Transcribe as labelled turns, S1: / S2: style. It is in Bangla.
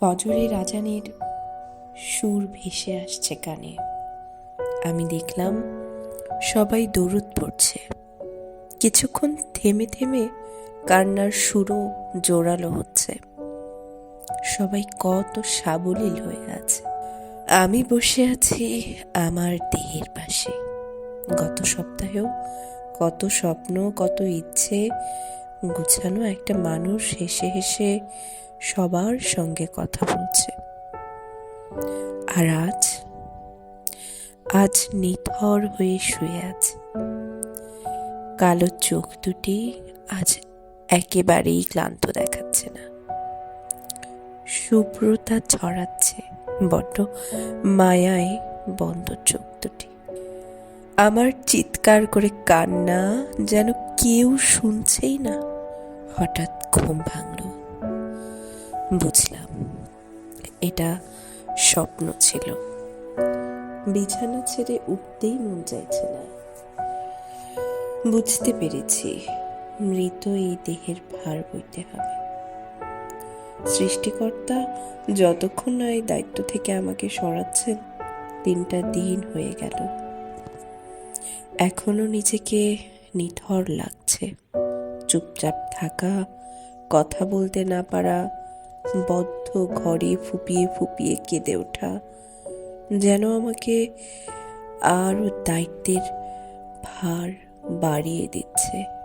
S1: ফজরের আজানের সুর ভেসে আসছে কানে। আমি দেখলাম সবাই দরুদ পড়ছে। কিছুক্ষণ থেমে থেমে কান্নার সুরও জোরালো হচ্ছে। সবাই কত সাবলীল হয়ে আছে। আমি বসে আছি আমার দেহের পাশে। গত সপ্তাহেও কত স্বপ্ন, কত ইচ্ছে, গুছানো একটা মানুষ হেসে হেসে সবার সঙ্গে কথা বলছে। আর আজ আজ নিথর হয়ে শুয়ে আছে। কালো চোখ দুটি আজ একেবারেই ক্লান্ত দেখাচ্ছে না। শুভ্রতা ছড়াচ্ছে বড্ড মায়ায় বন্ধ চোখ দুটি। আমার চিৎকার করে কান্না যেন কেউ শুনছেই না। হঠাৎ ঘুম ভাঙল। বুঝলাম। এটা স্বপ্ন ছিল। বিছানা ছেড়ে উঠতেই মন চাইছে না। বুঝতে পেরেছি, মৃত এই দেহের ভার বইতে হবে। সৃষ্টিকর্তা যতক্ষণ না এই দায়িত্ব থেকে আমাকে সরাচ্ছেন তিনটা দিন হয়ে গেল। এখনও নিজেকে নিথর লাগছে। চুপচাপ থাকা, কথা বলতে না পারা বদ্ধ ঘরে ফুপিয়ে ফুপিয়ে কেঁদে ওঠা যেন আমাকে আরও দায়িত্বের ভার বাড়িয়ে দিচ্ছে।